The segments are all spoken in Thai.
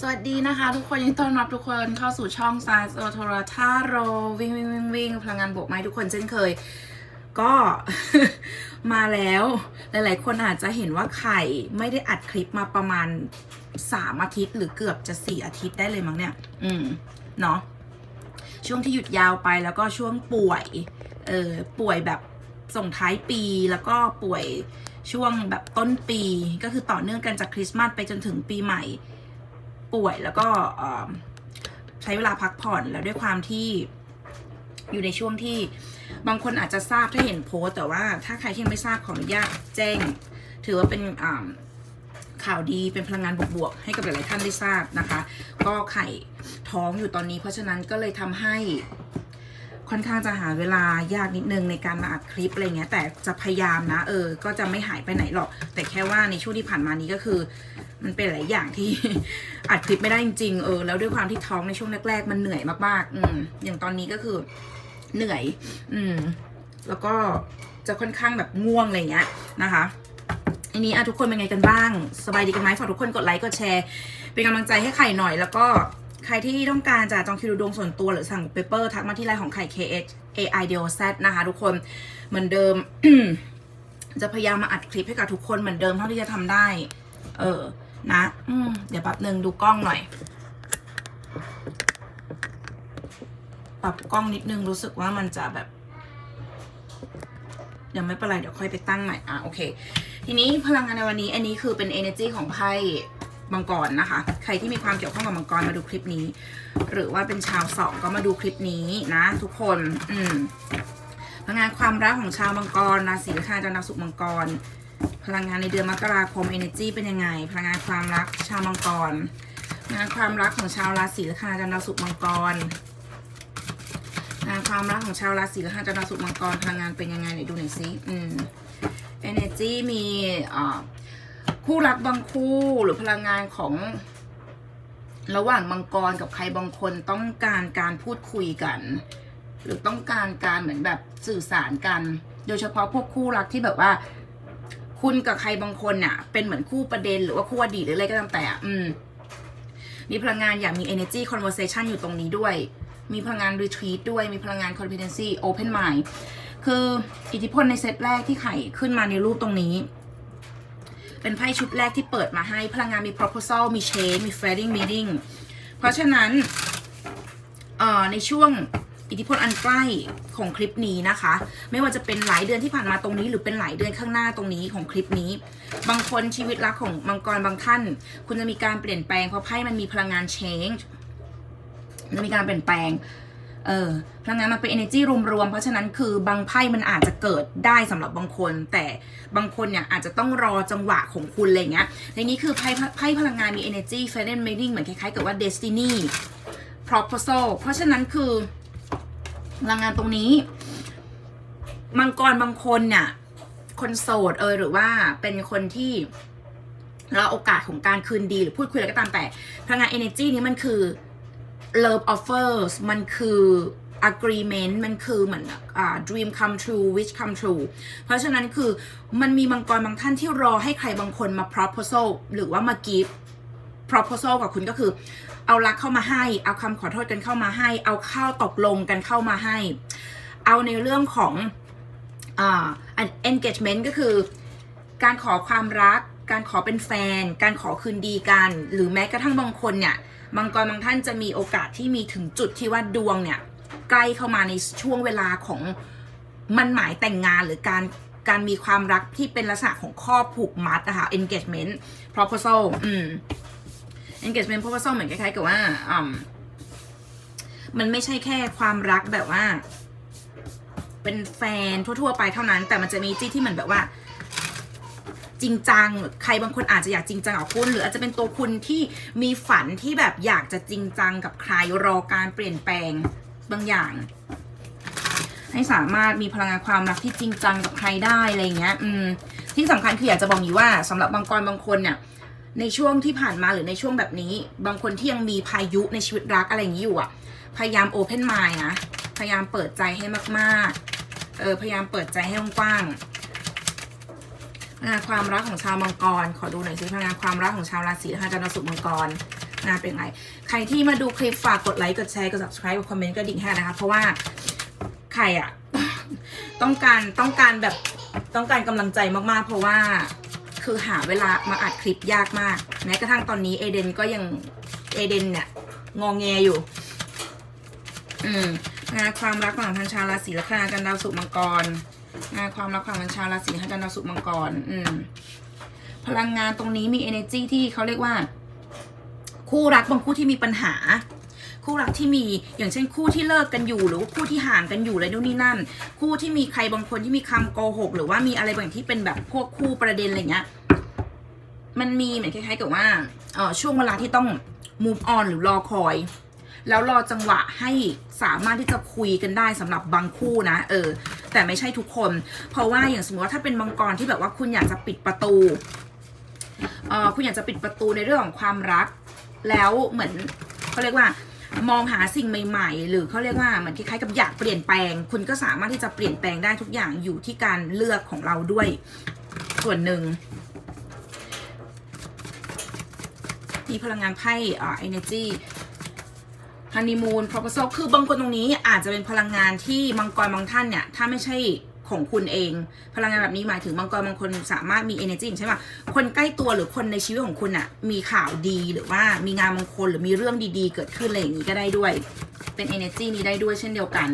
สวัสดีนะคะ ทุกคนยินดีต้อนรับทุกคนเข้าสู่ช่องซายโอโทราทาโรวิ่งวิ่งวิ่งวิ่งพลังงานบวกไหมทุกคนเช่นเคย ก็มาแล้วหลาย ๆ คนอาจจะเห็นว่าไข่ไม่ได้อัดคลิปมาประมาณสามอาทิตย์ หรือเกือบจะสี่อาทิตย์ได้เลยมั้งเนี่ย อืม เนาะช่วงที่หยุดยาวไปแล้วก็ช่วงป่วย เออป่วยแบบส่งท้ายปีแล้วก็ป่วยช่วงแบบต้นปีก็คือต่อเนื่องกันจากคริสต์มาสไปจนถึงปีใหม่ ป่วยแล้วก็ใช้เวลาพักผ่อนแล้วด้วยความที่อยู่ในช่วงที่บางคนอาจจะทราบถ้าเห็นโพสแต่ว่าถ้าใครที่ยังไม่ทราบขออนุญาตแจ้ง ถือว่าเป็นข่าวดีเป็นพลังงานบวกๆให้กับหลายๆท่านได้ทราบนะคะ ก็ไข่ท้องอยู่ตอนนี้เพราะฉะนั้นก็เลยทำให้ ค่อนข้างจะหาเวลายากนิดนึงในการมาอัดคลิปอะไรเงี้ยแต่จะพยายามนะ เออ ก็จะไม่หายไปไหนหรอก แต่แค่ว่าในช่วงที่ผ่านมานี้ก็คือ มันเป็นหลายอย่างที่อัดคลิปไม่ได้จริงๆเออแล้วด้วยความที่ท้องในช่วงแรกๆมันเหนื่อยมากๆ อืมอย่างตอนนี้ก็คือเหนื่อย อืม แล้วก็จะค่อนข้างแบบง่วงอะไรเงี้ยนะคะอันนี้อะทุกคนเป็นไงกันบ้าง สบายดีกันไหมฝากทุกคนกดไลค์กดแชร์ เป็นกำลังใจให้ไข่หน่อยแล้วก็ ใครที่ต้องการจะจองคิวดูดวงส่วนตัวหรือสั่งเปเปอร์ทักมาที่ไลน์ของไข่ KH AI d o Z นะคะทุกคนเหมือนเดิม จะพยายามมาอัดคลิปให้กับทุกคนเหมือนเดิมเท่าที่จะทำได้ เออ นะอืเดี๋ยวแป๊บหนึ่งดูกล้องหน่อยปรับกล้องนิดนึงรู้สึกว่ามันจะแบบเดี๋ยวไม่เป็นไรเดี๋ยวค่อยไปตั้งใหม่อะโอเค ทีนี้พลังงานในวันนี้ อันนี้คือเป็น energy ของไพ่ มังกรนะคะ ใครที่มีความเกี่ยวข้องกับมังกรมาดูคลิปนี้ หรือว่าเป็นชาวสองก็มาดูคลิปนี้นะ ทุกคน อืมพลังงานความรักของชาวมังกรราศีคาจันทรศุกร์มังกร พลังงานในเดือนมกราคม energy เป็นยังไง พลังงานความรักชาวมังกรงานความรักของชาวราศีคาจันทรศุกร์มังกรงานความรักของชาวราศีคาจันทรศุกร์มังกรพลังงานเป็นยังไงไหนดูหน่อยสิอืม energy มีอ่า คู่รักบางคู่หรือพลังงานของ ระหว่างมังกรกับใครบางคนต้องการการพูดคุยกัน หรือต้องการการเหมือนแบบสื่อสารกัน โดยเฉพาะพวกคู่รักที่แบบว่า คุณกับใครบางคนน่ะ เป็นเหมือนคู่ประเด็นหรือว่าคู่อดีตหรืออะไรก็ตามแต่ อืมมีพลังงานอยากมี energy conversation อยู่ตรงนี้ด้วย มีพลังงาน retreat ด้วย มีพลังงาน competency open mind คืออิทธิพลในเซตแรกที่ไข่ขึ้นมาในรูปตรงนี้ เป็นไพ่ชุดแรกที่เปิดมาให้พลังงานมี proposal มี change มี fairing meeting เพราะฉะนั้นในช่วงอิทธิพลอันใกล้ของคลิปนี้นะคะ ไม่ว่าจะเป็นหลายเดือนที่ผ่านมาตรงนี้ หรือเป็นหลายเดือนข้างหน้าตรงนี้ของคลิปนี้ บางคนชีวิตรักของมังกรบางท่าน คุณจะมีการเปลี่ยนแปลงเพราะไพ่มันมีพลังงาน change มันจะมีการเปลี่ยนแปลง เออพลังงานมันเป็น energy รวมๆ เพราะฉะนั้นคือบางไพ่มันอาจจะเกิดได้สำหรับบางคน แต่บางคนเนี่ยอาจจะต้องรอจังหวะของคุณอะไรเงี้ย ในนี้คือไพ่ไพ่พลังงานมี energy f a i r and meeting เหมือนคล้ายๆ กับว่า destiny proposal เพราะฉะนั้นคือพลังงานตรงนี้ มังกรบางคนเนี่ยคนโสดเออหรือว่าเป็นคนที่เราโอกาสของการคืนดีหรือพูดคุยอะไรก็ตามแต่พลังงาน energy นี้มันคือ love offers มันคือ agreement มันคือเหมือนอ่า dream come true wish come true เพราะฉะนั้นคือมันมีมังกรบางท่านที่รอให้ใครบางคนมา proposal หรือว่ามา give proposal กับคุณก็คือ เอารักเข้ามาให้ เอาคำขอโทษกันเข้ามาให้ เอาข้าวตกลงกันเข้ามาให้ เอาในเรื่องของอ่า engagement ก็คือ การขอความรัก การขอเป็นแฟน การขอคืนดีกัน หรือแม้กระทั่งบางคนเนี่ยมังกรบางท่านจะมีโอกาสที่มีถึงจุดที่ว่าดวงเนี่ยใกล้เข้ามาในช่วงเวลาของมันหมายแต่งงานหรือการการมีความรักที่เป็นลักษณะของข้อผูกมัดนะคะ engagement proposal อืม engagement proposal เหมือนคล้ายๆกับว่าอืมมันไม่ใช่แค่ความรักแบบว่า เป็นแฟนทั่ว ๆ ไปเท่านั้น แต่มันจะมีจี้ที่เหมือนแบบว่า จริงจัง ใครบางคนอาจจะอยากจริงจังกับคุณ หรืออาจจะเป็นตัวคุณที่มีฝันที่แบบอยากจะจริงจังกับใครรอการเปลี่ยนแปลงบางอย่าง ให้สามารถมีพลังงานความรักที่จริงจังกับใครได้อะไรเงี้ย อืม ที่สำคัญคืออยากจะบอกนี้ว่าสำหรับบางกรบางคนเนี่ยในช่วงที่ผ่านมาหรือในช่วงแบบนี้ บางคนที่ยังมีพายุในชีวิตรักอะไรอย่างนี้อยู่อะ พยายามโอเพนไมล์นะ พยายามเปิดใจให้มาก ๆ เออ พยายามเปิดใจให้กว้างๆ งานความรักของชาวมังกร ขอดูหน่อยสิพลังงานความรักของชาวราศีนะคะจันทร์ศุกร์มังกรงานเป็นไง ใครที่มาดูคลิปฝากกดไลค์กดแชร์กด subscribe กดคอมเมนต์กระดิ่งให้นะคะ เพราะว่าใครอะต้องการต้องการแบบต้องการกำลังใจมากๆ เพราะว่าคือหาเวลามาอัดคลิปยากมาก แม้กระทั่งตอนนี้เอเดนก็ยังเอเดนเนี่ยงองแงอยู่ อืมงานความรักของพันชาวราศีลัคนาจันดาวสุมังกร งานความรักของพันชาวราศีลันจันดาวสุมังกร อืม พลังงานตรงนี้มี energy ที่เขาเรียกว่า คู่รักบางคู่ที่มีปัญหา คู่รักที่มีอย่างเช่นคู่ที่เลิกกันอยู่ หรือว่าคู่ที่ห่างกันอยู่อะไรนู่นนี่นั่น คู่ที่มีใครบางคนที่มีคำโกหก หรือว่ามีอะไรบางที่เป็นแบบพวกคู่ประเด็นอะไรเงี้ยมันมีเหมือนคล้ายๆกับว่าเออช่วงเวลาที่ต้อง move on หรือรอคอย แล้วรอจังหวะให้สามารถที่จะคุยกันได้สำหรับบางคู่นะ เออ แต่ไม่ใช่ทุกคน เพราะว่าอย่างสมมติว่าถ้าเป็นมังกรที่แบบว่าคุณอยากจะปิดประตูเออคุณอยากจะปิดประตูในเรื่องของความรัก แล้วเหมือนเขาเรียกว่ามองหาสิ่งใหม่ ๆ หรือเขาเรียกว่าเหมือนคล้ายๆกับอยากเปลี่ยนแปลง คุณก็สามารถที่จะเปลี่ยนแปลงได้ทุกอย่างอยู่ที่การเลือกของเราด้วยส่วนหนึ่งมีพลังงานไพ่อ่า energy ฮันนีมูน proposal คือบางคนตรงนี้อาจจะเป็นพลังงานที่มังกรบางท่านเนี่ย ถ้าไม่ใช่ของคุณเอง พลังงานแบบนี้หมายถึงมังกรบางคนสามารถมี energy ใช่ป่ะคนใกล้ตัวหรือคนในชีวิตของคุณอะมีข่าวดีหรือว่ามีงานมงคลหรือมีเรื่องดีๆ เกิดขึ้นอะไรอย่างนี้ก็ได้ด้วย เป็น energy นี้ได้ด้วยเช่นเดียวกัน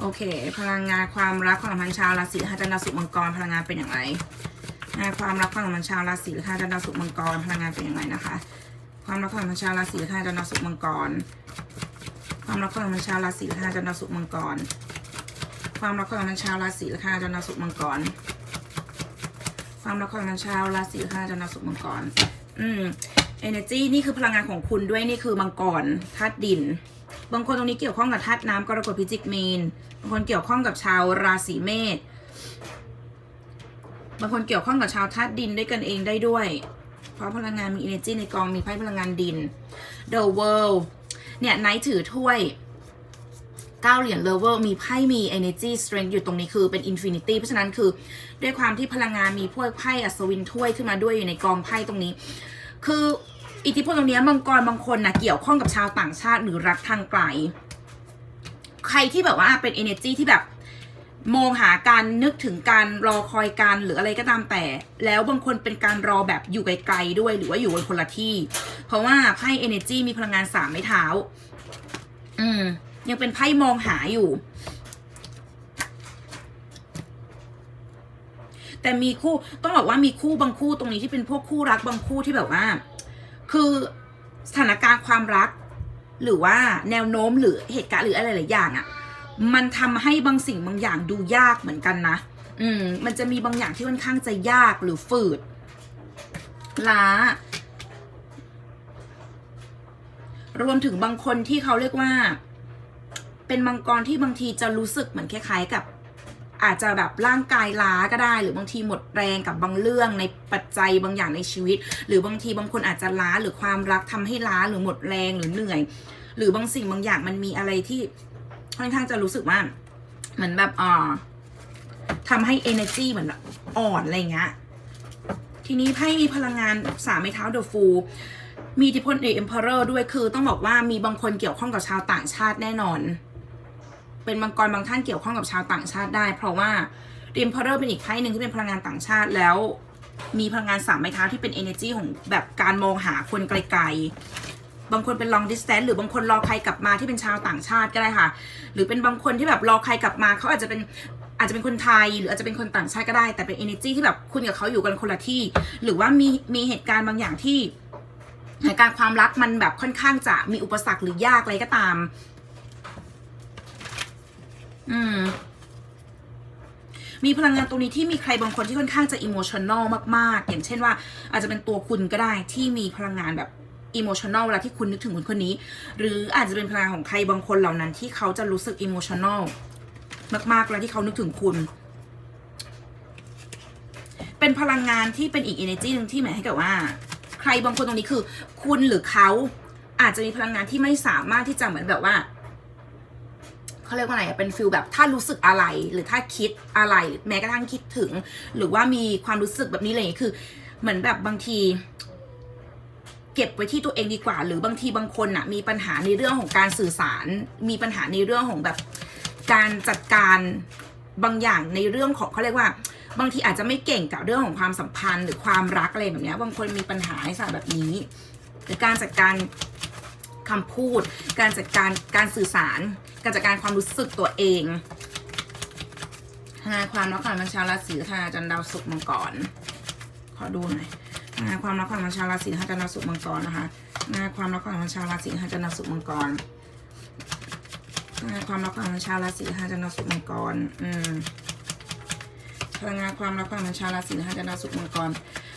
โอเค พลังงานความรักของพันชาวราศีฮาจันดาวสุกมังกร พลังงานเป็นอย่างไรงานความรักของพันชาวราศีฮาจันดาวสุกมังกร พลังงานเป็นอย่างไรนะคะ ความรักของพันชาวราศีฮาจันดาวสุกมังกร ความรักของพันชาวราศีฮาจันดาวสุกมังกร ความรักของพันชาวราศีฮาจันดาวสุกมังกร ความรักของพันชาวราศีฮาจันดาวสุกมังกร อืม energy นี่คือพลังงานของคุณด้วยนี่คือมังกรธาตุดิน บางคนตรงนี้เกี่ยวข้องกับธาตุน้ำกรกฎพิจิกมีนบางคนเกี่ยวข้องกับชาวราศีเมษบางคนเกี่ยวข้องกับชาวธาตุดินด้วยกันเองได้ด้วย เพราะพลังงานมี energy ในกองมีไพ่พลังงานดิน The World เนี่ยไนท์ถือถ้วยเก้าเหรียญ Level มีไพ่มี energy strength อยู่ตรงนี้คือเป็น infinity เพราะฉะนั้นคือด้วยความที่พลังงานมีพวกไพ่อัศวินถ้วยขึ้นมาด้วยอยู่ในกองไพ่ตรงนี้ คืออิทธิพลตรงนี้มังกรบางคนนะเกี่ยวข้องกับชาวต่างชาติหรือรักทางไกล ใครที่แบบว่าเป็น energy ที่แบบ มองหาการนึกถึงการรอคอยการหรืออะไรก็ตามแต่ แล้วบางคนเป็นการรอแบบอยู่ไกลๆด้วยหรือว่าอยู่บนคนละที่ เพราะว่าไพ่ energy มีพลังงานสามไม้เท้า อืม ยังเป็นไพ่มองหาอยู่ แต่มีคู่ต้องบอกว่ามีคู่บางคู่ตรงนี้ที่เป็นพวกคู่รักบางคู่ที่แบบว่า คือสถานการณ์ความรัก หรือว่าแนวโน้มหรือเหตุการณ์หรืออะไรหลายอย่างอะ่ะ มันทำให้บางสิ่งบางอย่างดูยากเหมือนกันนะ อืม มันจะมีบางอย่างที่ค่อนข้างจะยากหรือฝืด ล้า รวมถึงบางคนที่เขาเรียกว่า เป็นมังกรที่บางทีจะรู้สึกเหมือนคล้าย ๆ กับ อาจจะแบบร่างกายล้าก็ได้ หรือบางทีหมดแรงกับบางเรื่องในปัจจัยบางอย่างในชีวิต หรือบางทีบางคนอาจจะล้าหรือความรักทำให้ล้าหรือหมดแรงหรือเหนื่อย หรือบางสิ่งบางอย่างมันมีอะไรที่ ค่อนข้างจะรู้สึกว่าเหมือนแบบอ่าทำให้ energy เหมือนแบบอ่อนอะไรเงี้ย ทีนี้ไพ่มีพลังงานสามไม้เท้าเดอะฟูลมีอิทธิพลเอ็มเพอเรอร์ด้วยคือต้องบอกว่ามีบางคนเกี่ยวข้องกับชาวต่างชาติแน่นอน เป็นมังกรบางท่านเกี่ยวข้องกับชาวต่างชาติได้ เพราะว่าเอ็มเพอเรอร์เป็นอีกไพ่หนึ่งที่เป็นพลังงานต่างชาติแล้ว มีพลังงานสามไม้เท้าที่เป็น energy ของแบบการมองหาคนไกลๆ บางคนเป็น long distance หรือบางคนรอใครกลับมาที่เป็นชาวต่างชาติก็ได้ค่ะ หรือเป็นบางคนที่แบบรอใครกลับมาเขาอาจจะเป็นอาจจะเป็นคนไทยหรืออาจจะเป็นคนต่างชาติก็ได้ แต่เป็น energy ที่แบบคุณกับเขาอยู่กันคนละที่ หรือว่ามีมีเหตุการณ์บางอย่างที่เหตุการณ์ความรักมันแบบค่อนข้างจะมีอุปสรรคหรือยากอะไรก็ตาม อืมมีพลังงานตรงนี้ที่มีใครบางคนที่ค่อนข้างจะอิโมชัน a ลมาก ๆ อย่างเช่นว่า อาจจะเป็นตัวคุณก็ได้ที่มีพลังงานแบบ อิโมชัน a ลเวลาที่คุณนึกถึงคนคนนี้ หรืออาจจะเป็นพลังงานของใครบางคนเหล่านั้นที่เขาจะรู้สึกอิโมชัน a ลมากๆเวลาที่เขานึกถึงคุณ เป็นพลังงานที่เป็นอีก energy หนึ่งที่หมายให้กับว่า ใครบางคนตรงนี้คือ คุณหรือเขาอาจจะมีพลังงานที่ไม่สามารถที่จะเหมือนแบบว่าเขาเรียกว่าอะไรเป็นฟิลแบบถ้ารู้สึกอะไรหรือถ้าคิดอะไรแม้กระทั่งคิดถึง หรือว่ามีความรู้สึกแบบนี้อะไรอย่างเงี้ยคือ เหมือนแบบบางที เก็บไว้ที่ตัวเองดีกว่า หรือบางทีบางคนน่ะมีปัญหาในเรื่องของการสื่อสาร มีปัญหาในเรื่องของแบบการจัดการบางอย่างในเรื่องของเขาเรียกว่า บางทีอาจจะไม่เก่งกับเรื่องของความสัมพันธ์ หรือความรักอะไรแบบนี้บางคนมีปัญหาในสายแบบนี้ หรือการจัดการคำพูด การจัดการการสื่อสาร การจัดการความรู้สึกตัวเองทนายความรักของมันชาวราศีทนายจันดาวศุกร์มังกรขอดูหน่อย ทนายความรักของชาวราศีทนาจันทร์ดาวศุกร์มังกรนะคะทนายความรักของชาวราศีทนาจันทร์ดาวศุกร์มังกรทนายความรักของชาวราศีทนาจันทร์ดาวศุกร์มังกรอืมพลังงานความรักความบัญชาวราศีนะคะจะดาสุกร์มังกร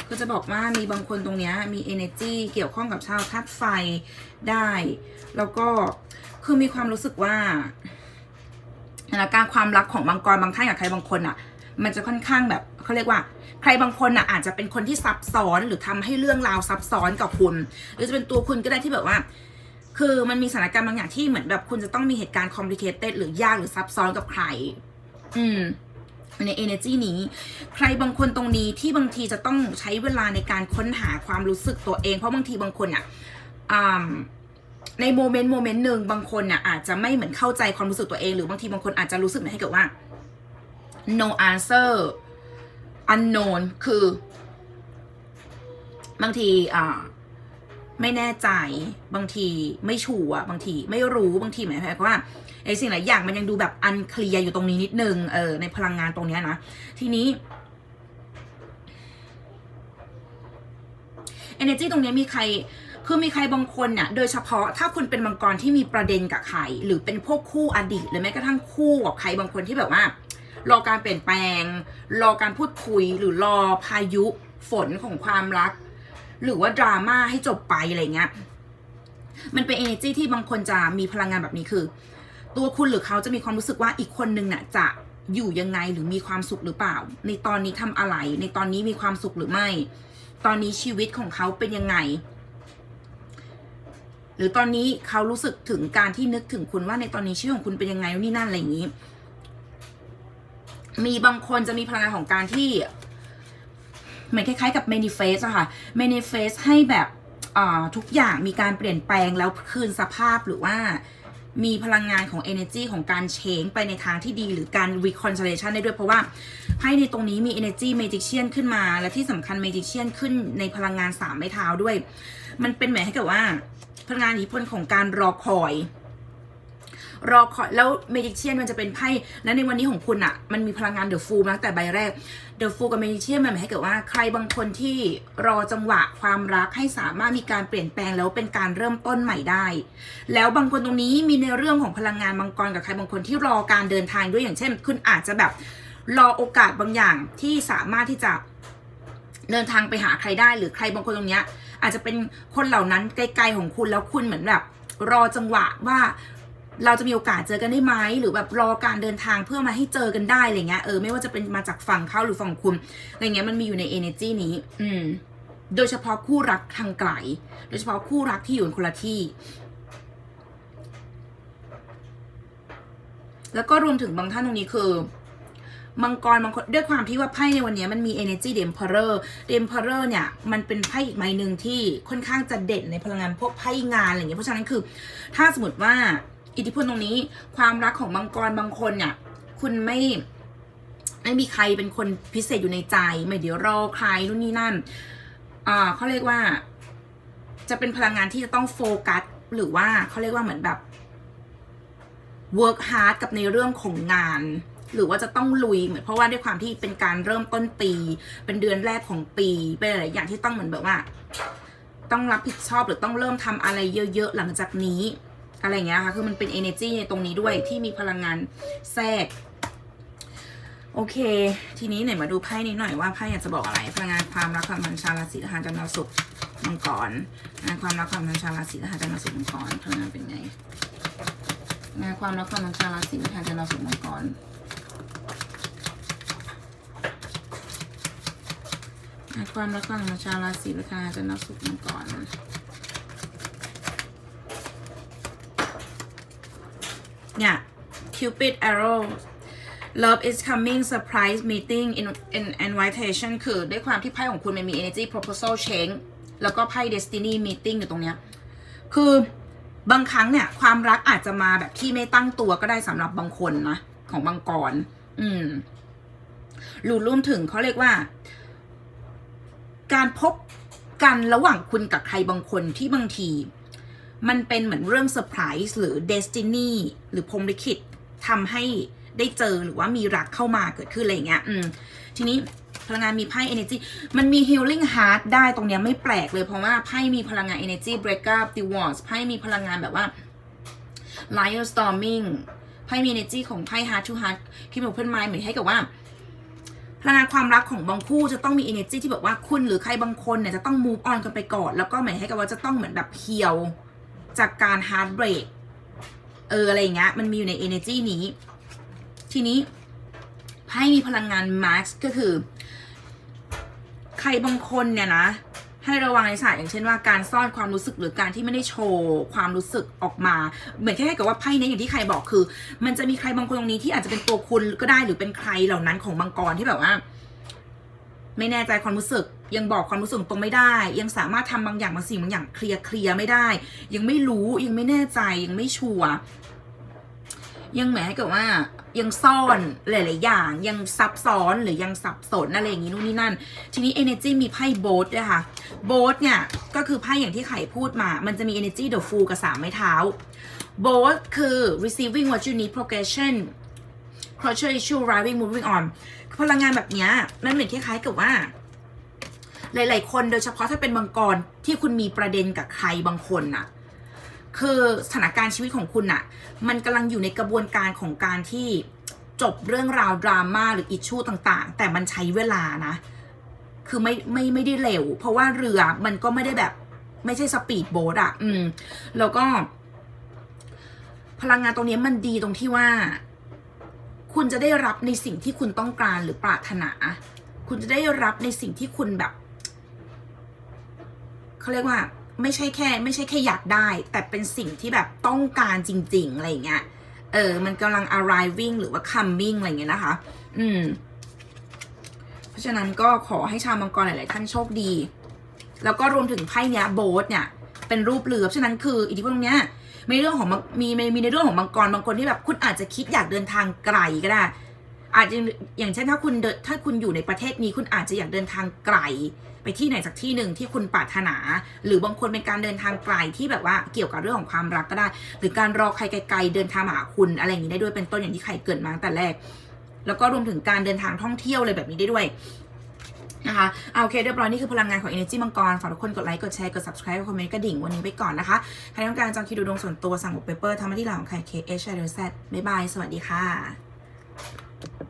ก็จะบอกว่ามีบางคนตรงนี้มี energy เกี่ยวข้องกับชาวธาตุไฟได้ แล้วก็คือมีความรู้สึกว่าสถานการณ์ความรักของบางกรบางท่านกับใครบางคนอะ มันจะค่อนข้างแบบ เขาเรียกว่า ใครบางคนอะอาจจะเป็นคนที่ซับซ้อนหรือทำให้เรื่องราวซับซ้อนกับคุณ หรือจะเป็นตัวคุณก็ได้ที่แบบว่า คือมันมีสถานการณ์บางอย่างที่เหมือนแบบคุณจะต้องมีเหตุการณ์ complicated หรือยากหรือซับซ้อนกับใคร อืมใน energy นี้ ใครบางคนตรงนี้ที่บางทีจะต้องใช้เวลาในการค้นหาความรู้สึกตัวเอง เพราะบางทีบางคนอะในโมเมนต์โมเมนต์หนึ่งบางคนน่ะอาจจะไม่เหมือนเข้าใจความรู้สึกตัวเอง หรือบางทีบางคนอาจจะรู้สึกเหมือนให้เกิดว่า no answer unknown คือบางทีอ่าไม่แน่ใจบางทีไม่ชัวร์บางทีไม่รู้บางทีหมายความว่าไอ้สิ่งหลายอย่างมันยังดูแบบอันเคลียร์อยู่ตรงนี้นิดนึงเออในพลังงานตรงเนี้ยนะ ทีนี้ energy ตรงเนี้ยมีใครคือมีใครบางคนเนี่ยโดยเฉพาะถ้าคุณเป็นมังกรที่มีประเด็นกับใคร หรือเป็นพวกคู่อดีตหรือแม้กระทั่งคู่กับใครบางคนที่แบบว่า รอการเปลี่ยนแปลง รอการพูดคุยหรือรอพายุฝนของความรัก หรือว่าดราม่าให้จบไปอะไรเงี้ยมันเป็น energy ที่บางคนจะมีพลังงานแบบนี้คือ ตัวคุณหรือเขาจะมีความรู้สึกว่าอีกคนนึงน่ะจะอยู่ยังไงหรือมีความสุขหรือเปล่า ในตอนนี้ทำอะไร ในตอนนี้มีความสุขหรือไม่ ตอนนี้ชีวิตของเขาเป็นยังไง หรือตอนนี้เขารู้สึกถึงการที่นึกถึงคุณว่าในตอนนี้ชีวิตของคุณเป็นยังไงนู่นนี่นั่นอะไรอย่างนี้ มีบางคนจะมีพลังงานของการที่เหมือนคล้ายๆกับ manifest อะค่ะ manifest ให้แบบทุกอย่างมีการเปลี่ยนแปลงแล้วคืนสภาพหรือว่ามีพลังงานของ energy ของการเชงไปในทางที่ดีหรือการ reconciliation ได้ด้วยเพราะว่าไพ่ในตรงนี้มี energy magician ขึ้นมา และที่สำคัญ magician ขึ้นในพลังงานสามไม้เท้าด้วย มันเป็นหมายให้กับว่า พลังงานอิทธิพลของการรอคอย รอคอยแล้วเมจิเชียนมันจะเป็นไพ่และในวันนี้ของคุณอะมันมีพลังงานเดอะฟูมาตั้งแต่ใบแรกเดอะฟูกับเมจิเชียนมันหมายให้เกิดว่าใครบางคนที่รอจังหวะความรักให้สามารถมีการเปลี่ยนแปลงแล้วเป็นการเริ่มต้นใหม่ได้ แล้วบางคนตรงนี้มีในเรื่องของพลังงานมังกรกับใครบางคนที่รอการเดินทางด้วยอย่างเช่น คุณอาจจะแบบรอโอกาสบางอย่างที่สามารถที่จะเดินทางไปหาใครได้หรือใครบางคนตรงเนี้ยอาจจะเป็นคนเหล่านั้นไกลๆของคุณแล้วคุณเหมือนแบบ รอจังหวะว่า เราจะมีโอกาสเจอกันได้ไหมหรือแบบรอการเดินทางเพื่อมาให้เจอกันได้อะไรเงี้ยเออไม่ว่าจะเป็นมาจากฝั่งเขาหรือฝั่งคุณอะไรเงี้ยมันมีอยู่ใน energy นี้ อืม โดยเฉพาะคู่รักทางไกล โดยเฉพาะคู่รักที่อยู่คนละที่ แล้วก็รวมถึงบางท่านตรงนี้คือมังกรบางคนด้วยความที่ว่าไพ่ในวันนี้มันมี energy เดมเพอร์เดมเพอร์เนี่ย มันเป็นไพ่อีกใบหนึ่งที่ค่อนข้างจะเด่นในพลังงานพวกไพ่งานอะไรอย่างเงี้ยเพราะฉะนั้นคือ ถ้าสมมติว่า อิทธิพลตรงนี้ ความรักของมังกรบางคนเนี่ย คุณไม่ไม่มีใครเป็นคนพิเศษอยู่ในใจ ไม่เดี๋ยวรอใครนู่นนี่นั่นอ่าเขาเรียกว่า จะเป็นพลังงานที่จะต้องโฟกัสหรือว่าเขาเรียกว่าเหมือนแบบ work hard กับในเรื่องของงาน หรือว่าจะต้องลุยเหมือนเพราะว่าด้วยความที่เป็นการเริ่มต้นปี เป็นเดือนแรกของปีเป็นหลายอย่างที่ต้องเหมือนแบบว่า ต้องรับผิดชอบหรือต้องเริ่มทำอะไรเยอะ ๆ หลังจากนี้ อะไรเงี้ยค่ะ คือมันเป็น energy ในตรงนี้ด้วยที่มีพลังงานแทรก โอเค ทีนี้ไหนมาดูไพ่นี้หน่อยว่าไพ่อยากจะบอกอะไร พลังงานความรักความพันชาราศีทหารจันทร์ดาวศุกร์มังกรงานความรักความพันชาราศีทหารจันทร์ดาวศุกร์มังกรพลังงานเป็นไงงานความรักความพันชาราศีทหารจันทร์ดาวศุกร์มังกรงานความรักความพันชาราศีทหารจันทร์ดาวศุกร์มังกร เนี่ย Cupid arrow Love is coming surprise meeting in in invitation คือด้วยความที่ไพ่ของคุณมันมี energy proposal change แล้วก็ไพ่ destiny meeting อยู่ตรงเนี้ย คือบางครั้งเนี่ย ความรักอาจจะมาแบบที่ไม่ตั้งตัวก็ได้สำหรับบางคนนะ ของบางกรอืมหรือรวมถึงเขาเรียกว่า การพบกันระหว่างคุณกับใครบางคนที่บางที มันเป็นเหมือนเรื่องเซอร์ไพรส์หรือเดสตินีหรือพรมลิขิตทำให้ได้เจอหรือว่ามีรักเข้ามาเกิดขึ้นอะไรอย่างเงี้ย อืม ทีนี้พลังงานมีไพ่ energy มันมี healing heart ได้ตรงเนี้ยไม่แปลกเลยเพราะว่าไพ่มีพลังงาน energy break up divorce ไพ่มีพลังงานแบบว่า liar storming ไพ่มี energy ของไพ่ heart to heart คิดแบบเพื่อนไม้เหมือนให้กับว่า พลังงานความรักของบางคู่จะต้องมี energy ที่แบบว่าคุณหรือใครบางคนเนี่ยจะต้อง move on กันไปก่อน แล้วก็เหมายให้กับว่าจะต้องเหมือนแบบเฮียว จากการ heart break เอออะไรอย่างเงี้ยมันมีอยู่ใน energy นี้ ทีนี้ไพ่มีพลังงาน max ก็คือ ใครบางคนเนี่ยนะ ให้ระวังในสายอย่างเช่นว่าการซ่อนความรู้สึกหรือการที่ไม่ได้โชว์ความรู้สึกออกมา เหมือนแค่กับว่าไพ่นี้อย่างที่ใครบอกคือ มันจะมีใครบางคนตรงนี้ที่อาจจะเป็นตัวคุณก็ได้หรือเป็นใครเหล่านั้นของมังกรที่แบบว่า ไม่แน่ใจความรู้สึก ยังบอกความรู้สึกตรงไม่ได้ ยังสามารถทำบางอย่างบางสิ่งบางอย่างเคลียร์เคลียร์ไม่ได้ ยังไม่รู้ยังไม่แน่ใจยังไม่ชัวร์ยังหมายให้กับว่ายังซ่อนหลายๆอย่าง ยังซับซ้อนหรือยังสับสนอะไรอย่างนี้นู่นนี่นั่น ทีนี้ energy มีไพ่โบสด้วยค่ะโบสเนี่ยก็คือไพ่อย่างที่ไข่พูดมา มันจะมี energy the fool กับสามไม้เท้าโบสคือ receiving what you need progression closure issue driving moving on พลังงานแบบนี้มันเหมือนคล้ายๆกับว่า หลาย ๆ คนโดยเฉพาะถ้าเป็นบางกรที่คุณมีประเด็นกับใครบางคนน่ะ คือสถานการณ์ชีวิตของคุณน่ะ มันกำลังอยู่ในกระบวนการของการที่จบเรื่องราวดราม่าหรืออิชชูต่างๆ แต่มันใช้เวลานะ คือไม่ไม่ไม่ได้เร็ว เพราะว่าเรือมันก็ไม่ได้แบบ ไม่ใช่สปีดโบ๊ทอะอืม แล้วก็ พลังงานตรงนี้มันดีตรงที่ว่า คุณจะได้รับในสิ่งที่คุณต้องการหรือปรารถนา คุณจะได้รับในสิ่งที่คุณแบบเขาเรียกว่าไม่ใช่แค่ ไม่ใช่แค่อยากได้ แต่เป็นสิ่งที่แบบต้องการจริง ๆ อะไรเงี้ย เออ มันกำลัง arriving หรือว่า coming อะไรเงี้ยนะคะ อืม เพราะฉะนั้นก็ขอให้ชาวมังกรหลาย ๆ ท่านโชคดี แล้วก็รวมถึงไพ่เนี้ยโบสเนี่ย เป็นรูปเรือ เพราะฉะนั้นคืออิทธิพลตรงเนี้ย มีเรื่องของมีมีในเรื่องของมังกรบางคนที่แบบคุณอาจจะคิดอยากเดินทางไกลก็ได้ อาจจะอย่างเช่นถ้าคุณถ้าคุณอยู่ในประเทศนี้คุณอาจจะอยากเดินทางไกล ไปที่ไหนสักที่หนึ่งที่คุณปรารถนา หรือบางคนเป็นการเดินทางไกลที่แบบว่าเกี่ยวกับเรื่องของความรักก็ได้ หรือการรอใครไกล ๆ เดินทางหาคุณอะไรอย่างนี้ได้ด้วยเป็นต้นอย่างที่ใครเกิดมาตั้งแต่แรก แล้วก็รวมถึงการเดินทางท่องเที่ยวอะไรแบบนี้ได้ด้วย นะคะเอาโอเคเรียบร้อยนี่คือพลังงานของ Energy มังกรฝากทุกคนกดไลค์กดแชร์กด subscribe กดคอมเมนต์กระดิ่งวันนี้ไปก่อนนะคะใครต้องการจองคิวดูดวงส่วนตัวสั่งบุกเปเปอร์ทำมาที่หลังของใครเคเอชไอเดอร์แซบ๊ายบายสวัสดีค่ะ